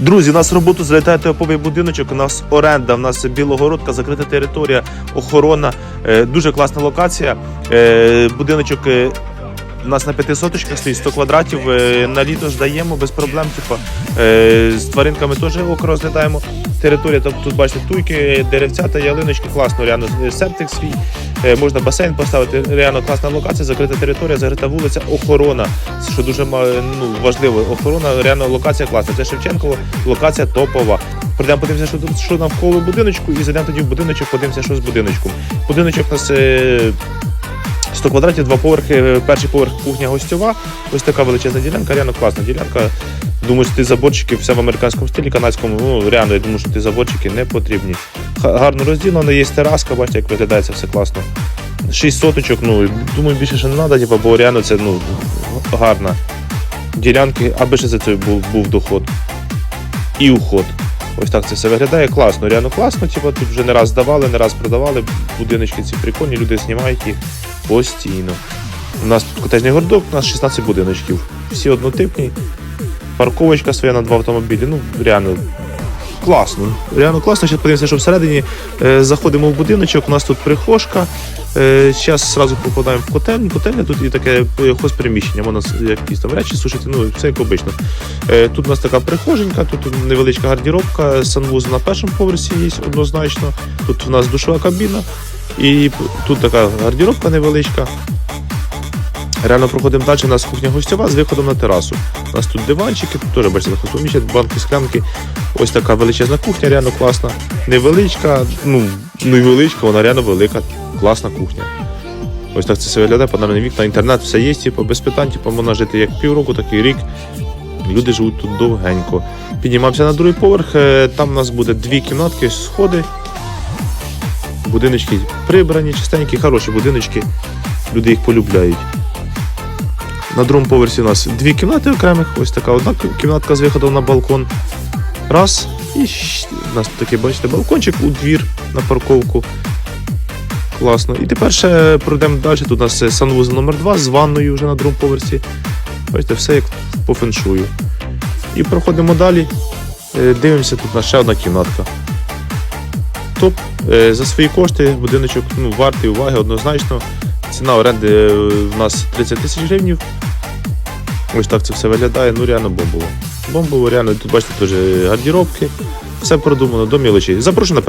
Друзі, у нас роботу залітає топовий будиночок. У нас оренда, у нас білогородка, закрита територія, охорона. Е, дуже класна локація. Е, будиночок е, у нас на п'яти соточках стоїть 100 квадратів. На літо здаємо без проблем. Типу, з тваринками теж око розглядаємо. Територія, тобто тут бачите, туйки, деревцята, ялиночки, класно, реально септик свій. Е, можна басейн поставити. Реально класна локація, закрита територія, закрита вулиця, охорона. Що дуже ну, важливо. Охорона, реально локація класна. Це Шевченково, локація топова. Прийдемо, подивимося, що, що навколо будиночку, і зайдемо тоді в будиночок, подивимося, що з будиночком. Будиночок у нас. Е, 100 квадратів, два поверхи, перший поверх кухня гостьова. Ось така величезна ділянка, реально класна ділянка. Думаю, що ті заборчики все в американському стилі, канадському, ну реально, я думаю, що ті заборчики не потрібні. Гарно розділено, є тераска, бачите, як виглядає це все класно. Шість соточок, ну думаю, більше ще не треба, типу, бо реально це ну, гарна. Ділянки, аби ще за це був, був доход. І уход. Ось так це все виглядає класно, реально класно. Типу, тут вже не раз здавали, не раз продавали. Будиночки ці прикольні, люди знімають їх постійно. У нас тут котежний гордок, у нас 16 будиночків. Всі однотипні. Парковочка своя на два автомобілі. Ну, реально класно. Реально класно. Зараз подивимося, що всередині е, заходимо в будиночок, у нас тут прихожка. Зараз одразу попадаємо в котельню. Котельня тут і таке е, хозприміщення, можна якісь там речі сушити, ну все як обично. Е, Тут у нас така прихоженька, тут невеличка гардіробка, санвузол на першому поверсі є однозначно. Тут у нас душова кабіна. І тут така гардіробка невеличка. Реально проходимо далі. У нас кухня гостьова з виходом на терасу. У нас тут диванчики, тут теж бачите, хозпоміщення, банки, склянки. Ось така величезна кухня, реально класна. Невеличка, ну невеличка, вона реально велика, класна кухня. Ось так це все виглядає, панельні вікна, інтернет, все є, типу, без питань, типу, можна жити як півроку, так і рік. Люди живуть тут довгенько. Піднімаємося на другий поверх, е, там у нас буде дві кімнатки, сходи. Будиночки прибрані, чистенькі, хороші будиночки. Люди їх полюбляють. На другому поверсі у нас дві кімнати окремих. Ось така одна кімнатка з виходом на балкон. Раз. І у нас такий, бачите, балкончик у двір на парковку. Класно. І тепер ще пройдемо далі. Тут у нас санвузол номер 2 з ванною вже на другому поверсі. Бачите, все як по феншую. І проходимо далі. Е, Дивимося, тут у нас ще одна кімнатка. Топ. Е, За свої кошти будиночок ну, вартий уваги однозначно. Ціна оренди е, в нас 30 тисяч гривень. Ось так це все виглядає. Ну реально бомбово. Бомбово, реально, тут бачите теж гардіробки. Все продумано до мілочі. Запрошую наперед.